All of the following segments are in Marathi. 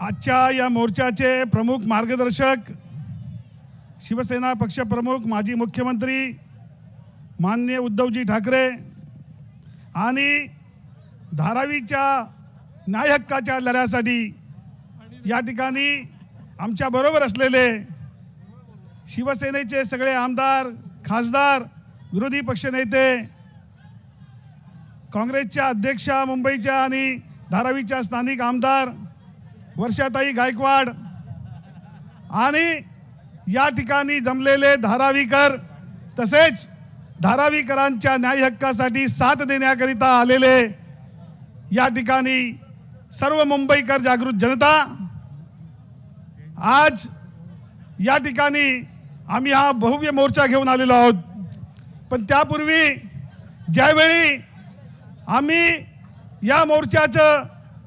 आजच्या या मोर्चाचे प्रमुख मार्गदर्शक शिवसेना पक्षप्रमुख माजी मुख्यमंत्री माननीय उद्धवजी ठाकरे आणि धारावीच्या न्याय हक्काच्या लढ्यासाठी या ठिकाणी आमच्या बरोबर असलेले शिवसेनेचे सगळे आमदार खासदार विरोधी पक्षनेते काँग्रेसच्या अध्यक्षा मुंबईच्या आणि धारावीच्या स्थानिक आमदार वर्षाताई गायकवाड. आणि या ठिकाणी जमलेले धारावीकर तसेच धारावीकरांच्या न्याय हक्कासाठी साथ देण्याकरिता आलेले या ठिकाणी सर्व मुंबईकर जागृत जनता आज या ठिकाणी आम्ही हा भव्य मोर्चा घेऊन आलेलो आहोत. पण त्यापूर्वी ज्यावेळी आम्ही या मोर्चाचं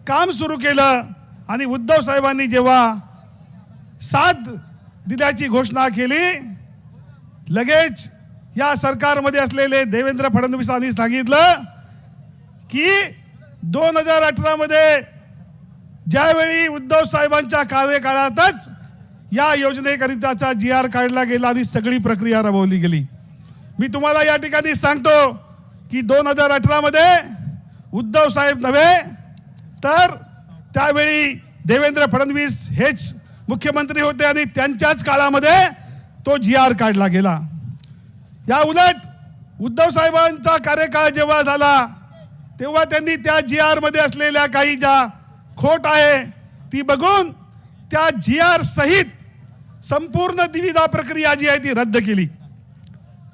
काम सुरू केलं आणि उद्धव साहेबांनी जेव्हा साथ दिल्याची घोषणा केली लगेच या सरकारमध्ये असलेले देवेंद्र फडणवीसांनी सांगितलं की दोन हजार अठरामध्ये ज्यावेळी उद्धव साहेबांच्या कार्यकाळातच या योजनेकरिताचा जी आर काढला गेला आणि सगळी प्रक्रिया राबवली गेली. मी तुम्हाला या ठिकाणी सांगतो की दोन हजार अठरामध्ये उद्धव साहेब नव्हे तर त्यावेळी देवेंद्र फडणवीस हेच मुख्यमंत्री होते आणि त्यांच्याच काळामध्ये तो जी आर काढला गेला. या उलट उद्धव साहेबांचा कार्यकाळ जेव्हा झाला तेव्हा त्यांनी त्या जी आरमध्ये असलेल्या काही ज्या खोट आहे ती बघून त्या जी आर सहित संपूर्ण निविदा प्रक्रिया जी आहे ती रद्द केली.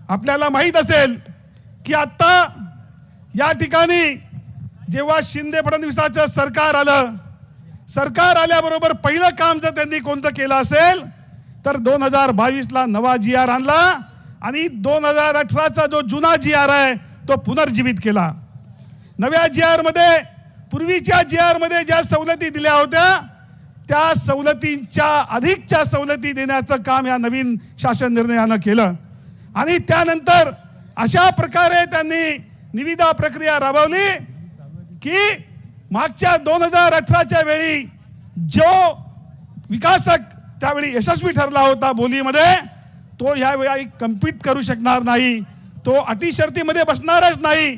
आपल्याला माहीत असेल की आत्ता या ठिकाणी जेव्हा शिंदे फडणवीसाचं सरकार आलं सरकार आल्याबरोबर पहिलं काम जर त्यांनी कोणतं केलं असेल तर दोन हजार बावीसला नवा जी आर आणला आणि दोन हजार अठराचा जो जुना जी आर आहे तो पुनर्जीवित केला. नव्या जी आरमध्ये पूर्वीच्या जी आरमध्ये ज्या सवलती दिल्या होत्या त्या सवलतींच्या अधिकच्या सवलती देण्याचं काम या नवीन शासन निर्णयानं केलं. आणि त्यानंतर अशा प्रकारे त्यांनी निविदा प्रक्रिया राबवली की मागच्या दोन हजार अठराच्या वेळी जो विकासक त्यावेळी यशस्वी ठरला होता बोलीमध्ये तो ह्यावेळी कम्पीट करू शकणार नाही तो अटी शर्तीमध्ये बसणारच नाही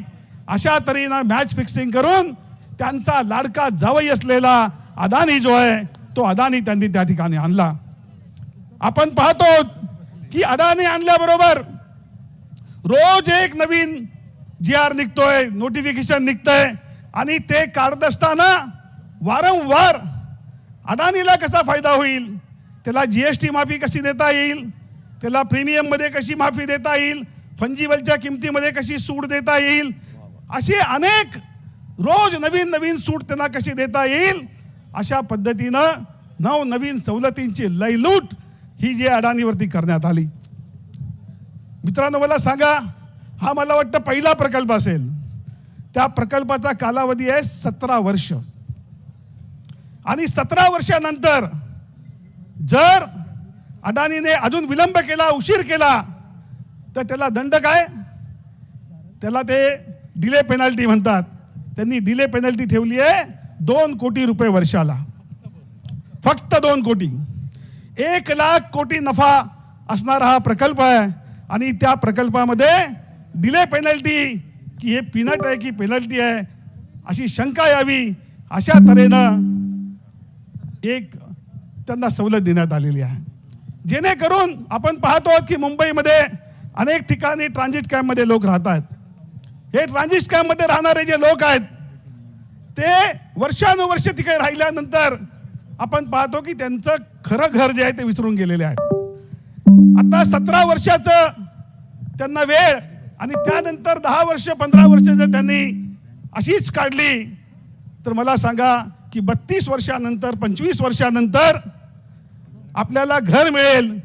अशा तऱ्हेनं मॅच फिक्सिंग करून त्यांचा लाडका जावई असलेला अदानी जो आहे तो अदानी त्यांनी त्या ठिकाणी आणला. आपण पाहतो की अदानी आणल्याबरोबर रोज एक नवीन जी आर निघतोय नोटिफिकेशन निघतंय आणि ते काढत असताना वारंवार अडाणीला कसा फायदा होईल? त्याला जी एस टी माफी कशी देता येईल? त्याला प्रीमियममध्ये कशी माफी देता येईल? फंजिबलच्या किमतीमध्ये कशी सूट देता येईल? असे अनेक रोज नवीन नवीन सूट त्यांना कशी देता येईल? अशा पद्धतीनं नवनवीन सवलतींची लयलूट ही जी अडाणीवरती करण्यात आली. मित्रांनो मला सांगा हा मला वाटतं पहिला प्रकल्प असेल. त्या प्रकल्पाचा कालावधी आहे सतरा वर्ष. आणि सतरा वर्षानंतर जर अडाणीने अजून विलंब केला उशीर केला तर त्याला दंड काय? त्याला ते डिले पेनल्टी म्हणतात. त्यांनी डिले पेनल्टी ठेवली आहे दोन कोटी रुपये वर्षाला. फक्त दोन कोटी. एक लाख कोटी नफा असणारा हा प्रकल्प आहे. आणि त्या प्रकल्पामध्ये डिले पेनल्टी की हे पिनट आहे की पेनल्टी आहे अशी शंका यावी. अशा तऱ्हेनं एक त्यांना सवलत देण्यात आलेली आहे. जेणेकरून आपण पाहतो आहोत की मुंबईमध्ये अनेक ठिकाणी ट्रान्झिट कॅम्पमध्ये लोक राहत आहेत हे ट्रान्झिट कॅम्पमध्ये राहणारे जे लोक आहेत ते वर्षानुवर्ष तिकडे राहिल्यानंतर आपण पाहतो की त्यांचं खरं घर जे आहे ते विसरून गेलेले आहेत. आता सतरा वर्षाचं त्यांना वेळ आणि त्यानंतर दहा वर्ष पंधरा वर्ष जर त्यांनी अशीच काढली तर मला सांगा की बत्तीस वर्षानंतर पंचवीस वर्षानंतर आपल्याला घर मिळेल.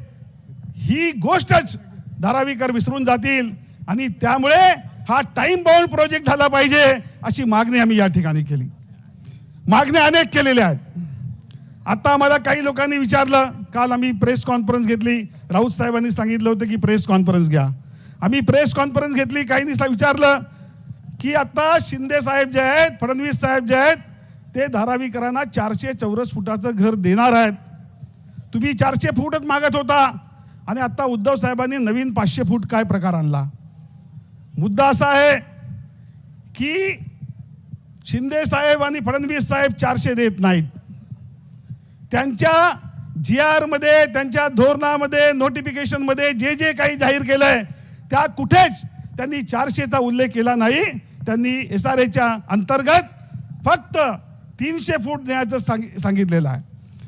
ही गोष्टच धारावीकर विसरून जातील आणि त्यामुळे हा टाइम बाउंड प्रोजेक्ट झाला पाहिजे अशी मागणी आम्ही या ठिकाणी केली. मागण्या अनेक केलेल्या आहेत. आता मला काही लोकांनी विचारलं काल आम्ही प्रेस कॉन्फरन्स घेतली. राऊत साहेबांनी सांगितलं होतं की प्रेस कॉन्फरन्स घ्या. आम्ही प्रेस कॉन्फरन्स घेतली काही सा- विचारलं की आता शिंदे साहेब जे आहेत फडणवीस साहेब जे आहेत ते धारावीकरांना चारशे चौरस फुटाचं घर देणार आहेत. तुम्ही चारशे फूटच मागत होता आणि आता उद्धव साहेबांनी नवीन पाचशे फूट काय प्रकार आणला? मुद्दा असा आहे की शिंदे साहेब आणि फडणवीस साहेब चारशे देत नाहीत. त्यांच्या जी आरमध्ये त्यांच्या धोरणामध्ये नोटिफिकेशनमध्ये जे जे काही जाहीर केलंय त्या कुठेच त्यांनी चारशेचा उल्लेख केला नाही. त्यांनी एस आर एच्या अंतर्गत फक्त तीनशे फूट न्यायचं सांग सांगितलेलं आहे.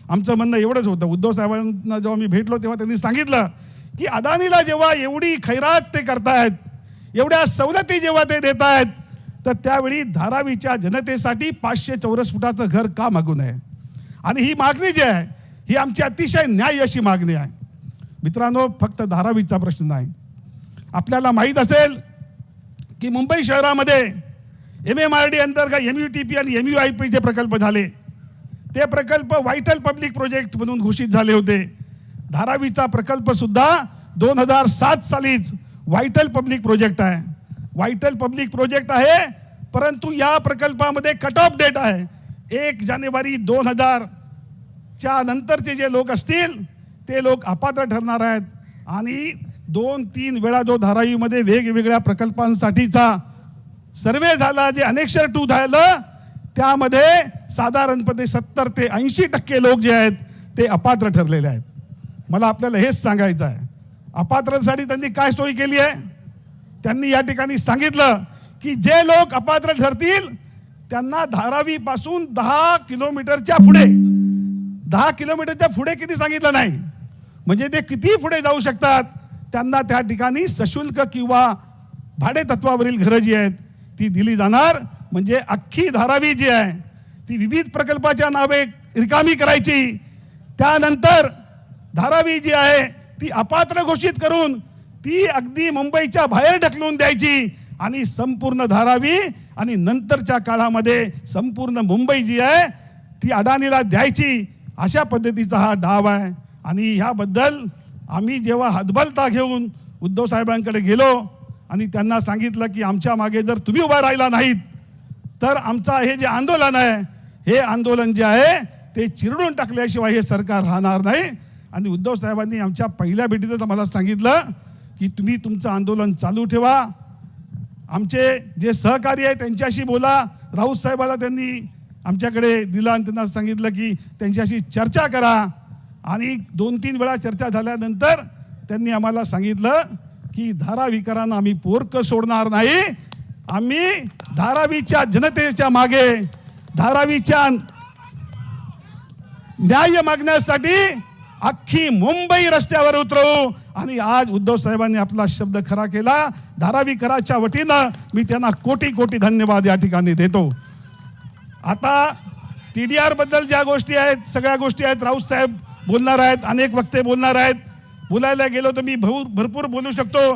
आमचं म्हणणं एवढंच होतं. उद्धव साहेबांना जेव्हा मी भेटलो तेव्हा त्यांनी सांगितलं की अदानीला जेव्हा एवढी खैरात ते करतायत एवढ्या सवलती जेव्हा ते देत आहेत तर त्यावेळी धारावीच्या जनतेसाठी पाचशे चौरस फुटाचं घर का मागू नये? आणि ही मागणी जी आहे ही आमची अतिशय न्याय अशी मागणी आहे. मित्रांनो फक्त धारावीचा प्रश्न नाही. आपल्याला माहीत असेल की मुंबई शहरामध्ये एम एम आर डी अंतर्गत एम यू टी पी आणि एम यू आय पीचे प्रकल्प झाले. ते प्रकल्प व्हायटल पब्लिक प्रोजेक्ट म्हणून घोषित झाले होते. धारावीचा प्रकल्पसुद्धा दोन हजार सात सालीच व्हायटल पब्लिक प्रोजेक्ट आहे. व्हायटल पब्लिक प्रोजेक्ट आहे परंतु या प्रकल्पामध्ये कट ऑफ डेट आहे. एक जानेवारी दोन हजारच्या नंतरचे जे लोक असतील ते लोक अपात्र ठरणार आहेत. आणि दोन तीन वेळा जो धारावीमध्ये वेगवेगळ्या प्रकल्पांसाठीचा सर्वे झाला जे अनेक्षर टू झालं त्यामध्ये साधारणपणे सत्तर ते ऐंशी टक्के लोक जे आहेत ते अपात्र ठरलेले आहेत. मला आपल्याला हेच सांगायचं आहे. अपात्रांसाठी त्यांनी काय सोय केली आहे? त्यांनी या ठिकाणी सांगितलं की जे लोक अपात्र ठरतील त्यांना धारावीपासून दहा किलोमीटरच्या पुढे दहा किलोमीटरच्या पुढे किती सांगितलं नाही? म्हणजे ते किती पुढे जाऊ शकतात? त्यांना त्या ठिकाणी सशुल्क किंवा भाडे तत्वावरील घरं जी आहेत ती दिली जाणार. म्हणजे अख्खी धारावी जी आहे ती विविध प्रकल्पाच्या नावे रिकामी करायची. त्यानंतर धारावी जी आहे ती अपात्र घोषित करून ती अगदी मुंबईच्या बाहेर ढकलून द्यायची. आणि संपूर्ण धारावी आणि नंतरच्या काळामध्ये संपूर्ण मुंबई जी आहे ती अडाणीला द्यायची. अशा पद्धतीचा हा डाव आहे. आणि ह्याबद्दल आम्ही जेव्हा हतबलता घेऊन उद्धव साहेबांकडे गेलो आणि त्यांना सांगितलं की आमच्या मागे जर तुम्ही उभा राहिला नाहीत तर आमचा हे जे आंदोलन आहे हे आंदोलन जे आहे ते चिरडून टाकल्याशिवाय हे सरकार राहणार नाही. आणि उद्धव साहेबांनी आमच्या पहिल्या भेटीतच आम्हाला सांगितलं की तुम्ही तुमचं आंदोलन चालू ठेवा. आमचे जे सहकारी आहे त्यांच्याशी बोला. राऊत साहेबाला त्यांनी आमच्याकडे दिला आणि त्यांना सांगितलं की त्यांच्याशी चर्चा करा. आणि दोन तीन वेळा चर्चा झाल्यानंतर त्यांनी आम्हाला सांगितलं की धारावीकरांना आम्ही पोरक सोडणार नाही. आम्ही धारावीच्या जनतेच्या मागे धारावीच्या न्याय मागण्यासाठी अख्खी मुंबई रस्त्यावर उतरवू आणि आज उद्धव साहेबांनी आपला शब्द खरा केला. धारावीकराच्या वतीनं मी त्यांना कोटी कोटी धन्यवाद या ठिकाणी देतो. आता टी डी आरबद्दल ज्या गोष्टी आहेत सगळ्या गोष्टी आहेत राऊत साहेब बोलणार आहेत अनेक वक्ते बोलणार आहेत. बोलायला गेलो तर मी भरपूर भरपूर बोलू शकतो.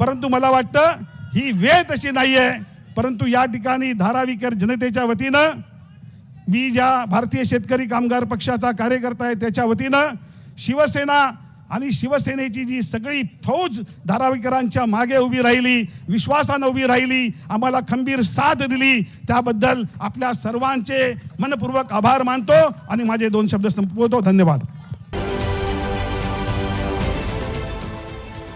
परंतु मला वाटतं ही वेळ तशी नाही आहे परंतु या ठिकाणी धारावीकर जनतेच्या वतीनं मी ज्या भारतीय शेतकरी कामगार पक्षाचा कार्यकर्ता आहे त्याच्या वतीनं शिवसेना आणि शिवसेनेची जी सगळी फौज धारावीकरांच्या मागे उभी राहिली विश्वासानं उभी राहिली आम्हाला खंबीर साथ दिली त्याबद्दल आपल्या सर्वांचे मनपूर्वक आभार मानतो आणि माझे दोन शब्द संपवतो. धन्यवाद.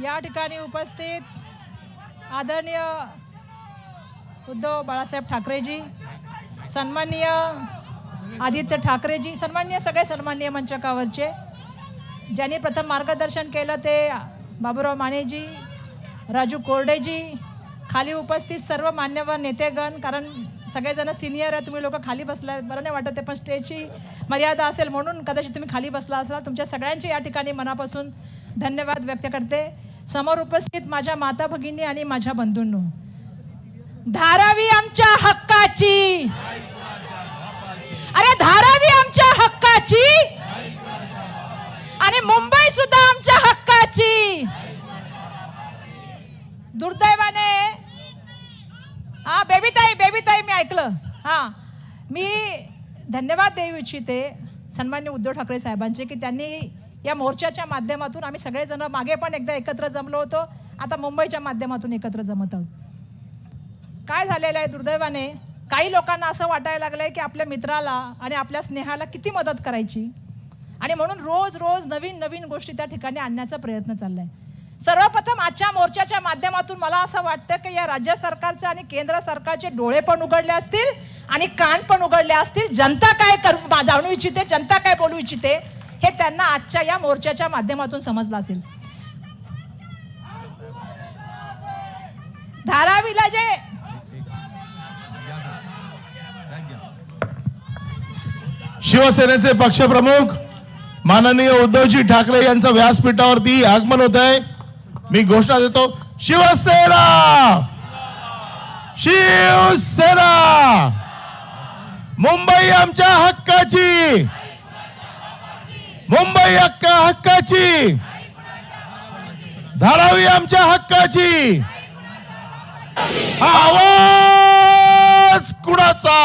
या ठिकाणी उपस्थित आदरणीय उद्धव बाळासाहेब ठाकरेजी सन्माननीय आदित्य ठाकरेजी सन्माननीय सगळे सन्माननीय मंचकावरचे ज्यांनी प्रथम मार्गदर्शन केलं ते बाबूराव मानेजी राजू कोरडेजी खाली उपस्थित सर्व मान्यवर नेतेगण कारण सगळेजण सिनियर आहे तुम्ही लोक खाली बसला बरं नाही वाटत आहे पण स्टेजची मर्यादा असेल म्हणून कदाचित तुम्ही खाली बसला असाल. तुमच्या सगळ्यांचे या ठिकाणी मनापासून धन्यवाद व्यक्त करते. समोर उपस्थित माझ्या माता भगिनी आणि माझ्या बंधूंनो. धारावी आमच्या हक्काची. अरे धारावी आमच्या हक्काची. आणि मुंबई सुद्धा आमच्या हक्काची. दुर्दैवाने हा बेबीताई बेबीताई मी ऐकलं. हा मी धन्यवाद देऊ इच्छिते सन्मान्य उद्धव ठाकरे साहेबांचे की त्यांनी या मोर्चाच्या माध्यमातून आम्ही सगळेजण मागे पण एकदा एकत्र जमलो होतो. आता मुंबईच्या माध्यमातून एकत्र जमत आहोत. काय झालेलं आहे दुर्दैवाने? काही लोकांना असं वाटायला लागलंय की आपल्या मित्राला आणि आपल्या स्नेहाला किती मदत करायची? आणि म्हणून रोज रोज नवीन नवीन गोष्टी त्या ठिकाणी आणण्याचा प्रयत्न चाललाय. सर्वप्रथम आजच्या मोर्चाच्या माध्यमातून मला असं वाटतं की या राज्य सरकारचे आणि केंद्र सरकारचे डोळे पण उघडले असतील आणि कान पण उघडले असतील. जनता काय करू जाणू इच्छिते जनता काय बोलू इच्छिते? हे त्यांना आजच्या या मोर्चाच्या माध्यमातून समजलं असेल. धारावीला जे शिवसेनेचे पक्षप्रमुख माननीय उद्धवजी ठाकरे यांचं व्यासपीठावरती आगमन होत आहे मी घोषणा देतो शिवसेना! शिवसेना! मुंबई आमच्या हक्काची! मुंबई हक्क हक्काची. धारावी आमच्या हक्काची. आवाज कुणाचा?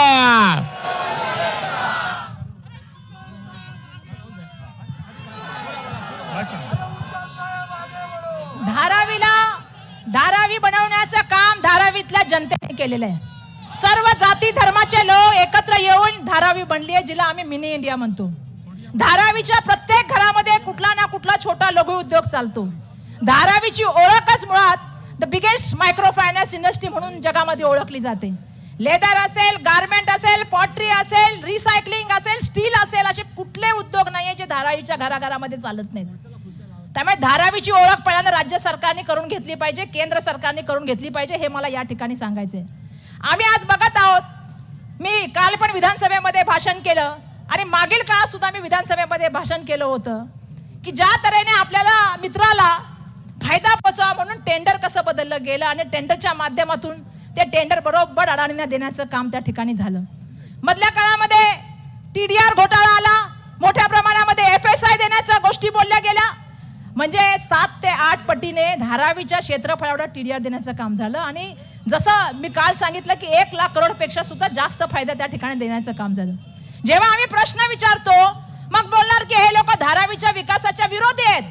धारावीला धारावी बनवण्याचं काम धारावीतल्या जनतेने केलेलं आहे. सर्व जाती धर्माचे लोक एकत्र येऊन धारावी बनली आहे जिला आम्ही मिनी इंडिया म्हणतो. धारावीच्या प्रत्येक घरामध्ये कुठला ना कुठला छोटा लघु उद्योग चालतो. धारावीची ओळखच मुळात the biggest micro finance industry म्हणून जगामध्ये ओळखली जाते. लेदर असेल गारमेंट असेल पॉटरी असेल रिसायकलिंग असेल स्टील असेल असे कुठले उद्योग नाहीये जे धारावीच्या घराघरामध्ये चालत नाहीत. त्यामुळे धारावीची ओळख पहिल्यांदा राज्य सरकारने करून घेतली पाहिजे केंद्र सरकारने करून घेतली पाहिजे हे मला या ठिकाणी सांगायचंय. आम्ही आज बघत आहोत मी काल पण विधानसभेमध्ये भाषण केलं आणि मागील काळात सुद्धा मी विधानसभेमध्ये भाषण केलं होतं की ज्या तऱ्हेने आपल्याला मित्राला फायदा पोचावा म्हणून टेंडर कसं बदललं गेलं आणि टेंडरच्या माध्यमातून ते टेंडर बरोबर अडाणींना देण्याचं काम त्या ठिकाणी झालं. मधल्या काळामध्ये टी डी घोटाळा आला मोठ्या प्रमाणामध्ये एफ एस आय देण्याच्या गोष्टी बोलल्या गेल्या. म्हणजे सात ते आठ पटीने धारावीच्या क्षेत्रफळावर आर देण्याचं काम झालं आणि जसं मी काल सांगितलं की एक लाख करोडपेक्षा सुद्धा जास्त फायदा त्या ठिकाणी देण्याचं काम झालं. जेव्हा आम्ही प्रश्न विचारतो मग बोलणार की हे लोक धारावीच्या विकासाच्या विरोधी आहेत.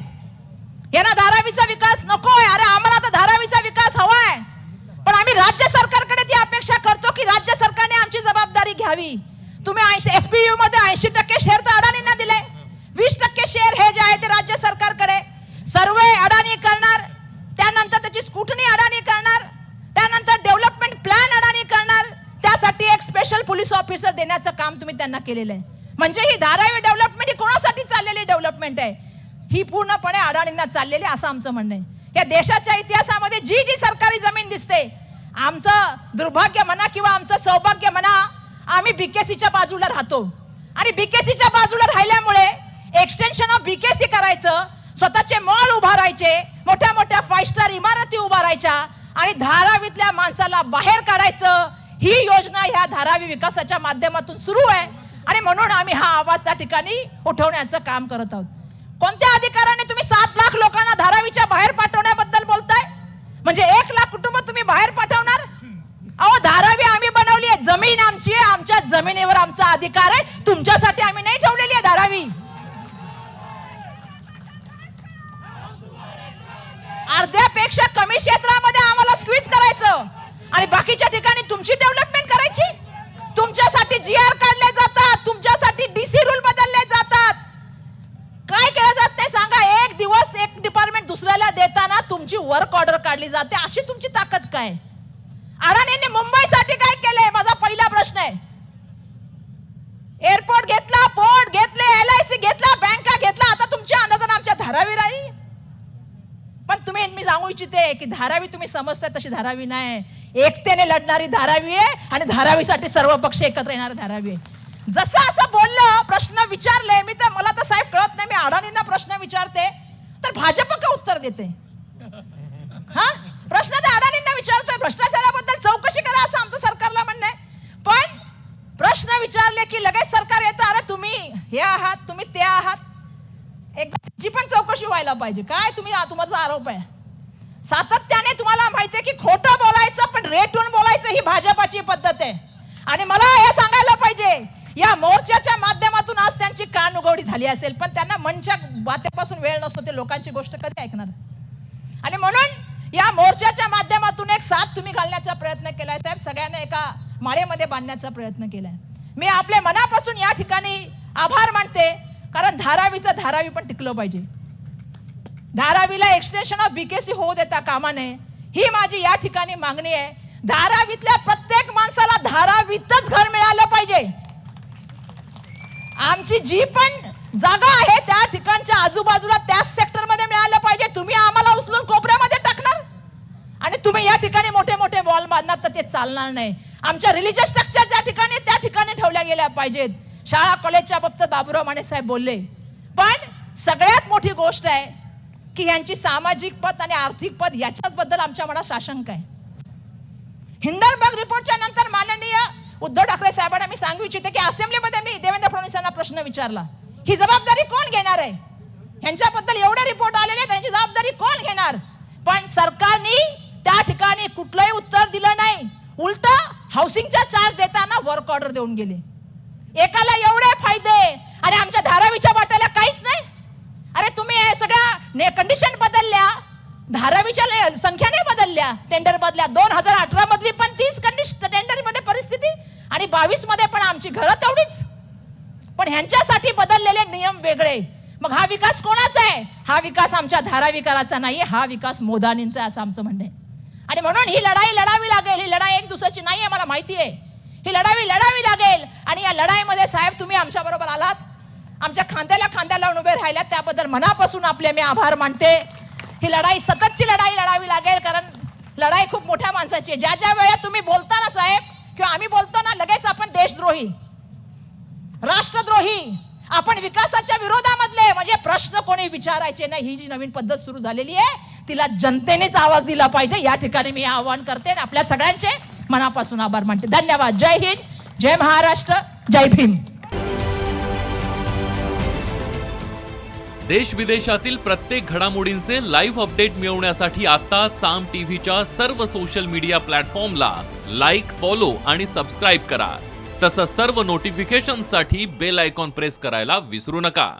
यांना धारावीचा विकास नकोय अरे आम्हाला तर धारावीचा विकास हवाय पण आम्ही राज्य सरकारकडे ती अपेक्षा करतो की राज्य सरकारने आमची जबाबदारी घ्यावी. तुम्ही ऐंशी एसपीयू मध्ये ऐंशी टक्के शेअर तर अडाणींना दिले वीस टक्के शेअर हे जे आहे ते राज्य सरकारकडे सर्वे अडाणी करणार त्यानंतर त्याची स्कुटनी अडाणी करणार त्यानंतर डेव्हलपमेंट प्लॅन अडाणी करणार त्यासाठी एक स्पेशल पोलीस ऑफिसर देण्याचं काम तुम्ही त्यांना केलेलं आहे. म्हणजे ही धारावी डेव्हलपमेंट ही कोणासाठी चाललेली डेव्हलपमेंट आहे? ही पूर्णपणे अडाणींना चाललेली असं आमचं म्हणणं आहे. या देशाच्या इतिहासामध्ये जी जी सरकारी जमीन दिसते आमचं दुर्भाग्य म्हणा किंवा आमचं सौभाग्य म्हणा आम्ही बीकेसीच्या बाजूला राहतो. आणि बीकेसीच्या बाजूला राहिल्यामुळे एक्सटेन्शन ऑफ बीकेसी करायचं स्वतःचे मॉल उभारायचे मोठ्या मोठ्या फाईव्ह स्टार इमारती उभारायच्या आणि धारावीतल्या माणसाला बाहेर काढायचं ही योजना ह्या धारावी विकासाच्या माध्यमातून सुरू आहे. आणि म्हणून आम्ही हा आवाज त्या ठिकाणी उठवण्याचं काम करत आहोत. कोणत्या अधिकाराने तुम्ही सात लाख लोकांना धारावीच्या बाहेर पाठवण्याबद्दल बोलताय? म्हणजे एक लाख कुटुंब तुम्ही बाहेर पाठवणार? अहो धारावी आम्ही बनवली आहे. जमीन आमची आहे. आमच्या जमिनीवर आमचा अधिकार आहे. तुमच्यासाठी आम्ही नाही ठेवलेली आहे धारावी. अर्ध्यापेक्षा कमी क्षेत्रामध्ये आम्हाला स्क्वीज करायचं. आणि बाकीच्या ठिकाणी तुमची डेव्हलपमेंट करायची? तुमच्यासाठी जी आर काढले जातात तुमच्यासाठी डीसी रूल बदलले जातात. काय केलं जात नाही सांगा. एक दिवस एक डिपार्टमेंट दुसऱ्याला देताना तुमची वर्क ऑर्डर काढली जाते. अशी तुमची ताकद काय? अडाणींनी मुंबईसाठी काय केलंय? माझा पहिला प्रश्न आहे. एअरपोर्ट घेतला पोर्ट घेतले एल आय सी घेतला बँका घेतला? आता तुमच्या अंदाजानं आमच्या धारावी राहील पण तुम्ही मी सांगू इच्छिते की धारावी तुम्ही समजताय तशी धारावी नाही. एकतेने लढणारी धारावी आहे आणि धारावीसाठी सर्व पक्ष एकत्र येणार धारावी आहे. जसं असं बोललं प्रश्न विचारले मी तर मला तर साहेब कळत नाही मी अडाणींना प्रश्न विचारते तर भाजप का उत्तर देते? हा? प्रश्न तर अडाणींना विचारतोय भ्रष्टाचाराबद्दल चौकशी करा असं आमचं सरकारला म्हणणं आहे. पण प्रश्न विचारले की लगेच सरकार येतं अरे तुम्ही हे आहात तुम्ही ते आहात एक पण चौकशी व्हायला पाहिजे. काय तुम्ही तुमचा आरोप आहे. सातत्याने तुम्हाला माहितीये की खोटं बोलायचं पण रेटून बोलायचं ही भाजपाची पद्धत आहे. आणि मला हे सांगायला पाहिजे या मोर्चाच्या माध्यमातून आज त्यांची कान उघडी झाली असेल पण त्यांना मनच्या बातेपासून वेळ नसतो ते लोकांची गोष्ट कधी ऐकणार? आणि म्हणून या मोर्चाच्या माध्यमातून एक साथ तुम्ही घालण्याचा प्रयत्न केलाय साहेब. सगळ्यांना एका माळेमध्ये बांधण्याचा प्रयत्न केलाय. मी आपल्या मनापासून या ठिकाणी आभार मानते. कारण धारावीचं धारावी पण टिकलं पाहिजे. धारावीला एक्सटेन्शन ऑफ बीकेसी होऊ देता कामा नये. ही माझी या ठिकाणी मागणी आहे. धारावीतल्या प्रत्येक माणसाला धारावीतच घर मिळालं पाहिजे. आमची जी पण जागा आहे त्या ठिकाणच्या आजूबाजूला त्याच सेक्टरमध्ये मिळालं पाहिजे. तुम्ही आम्हाला उचलून कोपऱ्यामध्ये टाकणार? आणि तुम्ही या ठिकाणी मोठे मोठे वॉल बांधणार तर ते चालणार नाही. आमच्या रिलीजियस स्ट्रक्चर ज्या ठिकाणी त्या ठिकाणी ठेवल्या गेल्या पाहिजेत. शाळा कॉलेजच्या बाबतीत बाबूराव माने साहेब बोलले. पण सगळ्यात मोठी गोष्ट आहे की यांची सामाजिक पद आणि आर्थिक पद याच्याच बद्दल आमच्या मनात साशंक आहे. हिंदनबर्ग रिपोर्टच्या नंतर माननीय उद्धव ठाकरे साहेबांना मी सांगू इच्छिते की असेंब्लीमध्ये मी देवेंद्र फडणवीस यांना प्रश्न विचारला. ही जबाबदारी कोण घेणार आहे? यांच्याबद्दल एवढे रिपोर्ट आलेले आहेत, जबाबदारी कोण घेणार? पण सरकारने त्या ठिकाणी कुठलंही उत्तर दिलं नाही. उलट हाऊसिंगचा चार्ज देताना वर्क ऑर्डर देऊन गेले. एकाला एवढे फायदे आणि आमच्या धारावीच्या वाट्याला काहीच नाही? अरे तुम्ही सगळ्या कंडिशन बदलल्या धारावीच्या संख्याने बदलल्या टेंडर बदल्या दोन हजार अठरा मधली पण तीस कंडिशन टेंडरमध्ये परिस्थिती आणि बावीसमध्ये पण आमची घरं तेवढीच. पण ह्यांच्यासाठी बदललेले नियम वेगळे. मग हा विकास कोणाचा आहे? हा विकास आमच्या धाराविकाराचा नाही हा विकास मोदानींचा आहे असं आमचं म्हणणं आहे. आणि म्हणून ही लढाई लढावी लागेल ही लढाई एक दुसऱ्याची नाही आहे मला माहिती आहे. ही लढावी लढावी लागेल. आणि या लढाईमध्ये साहेब तुम्ही आमच्याबरोबर आलात. आमच्या खांद्याला खांद्या लावून उभे राहिल्यात. त्याबद्दल मनापासून आपले मी आभार मानते. ही लढाई सततची लढाई लढावी लागेल कारण लढाई खूप मोठ्या माणसाची आहे. ज्या ज्या वेळा तुम्ही बोलता ना साहेब किंवा आम्ही बोलतो ना लगेच आपण देशद्रोही राष्ट्रद्रोही आपण विकासाच्या विरोधामधले म्हणजे प्रश्न कोणी विचारायचे नाही. ही जी नवीन पद्धत सुरू झालेली आहे तिला जनतेनेच आवाज दिला पाहिजे. या ठिकाणी मी आवाहन करते आणि आपल्या सगळ्यांचे मनापासून आभार मानते. धन्यवाद. जय हिंद. जय महाराष्ट्र. जय भीम. देश विदेशातील प्रत्येक घडामोडींचे लाईव्ह अपडेट मिळवण्यासाठी आता साम टीव्हीच्या सर्व सोशल मीडिया प्लॅटफॉर्मला लाईक फॉलो आणि सबस्क्राईब करा. तसंच सर्व नोटिफिकेशनसाठी बेल आयकॉन प्रेस करायला विसरू नका.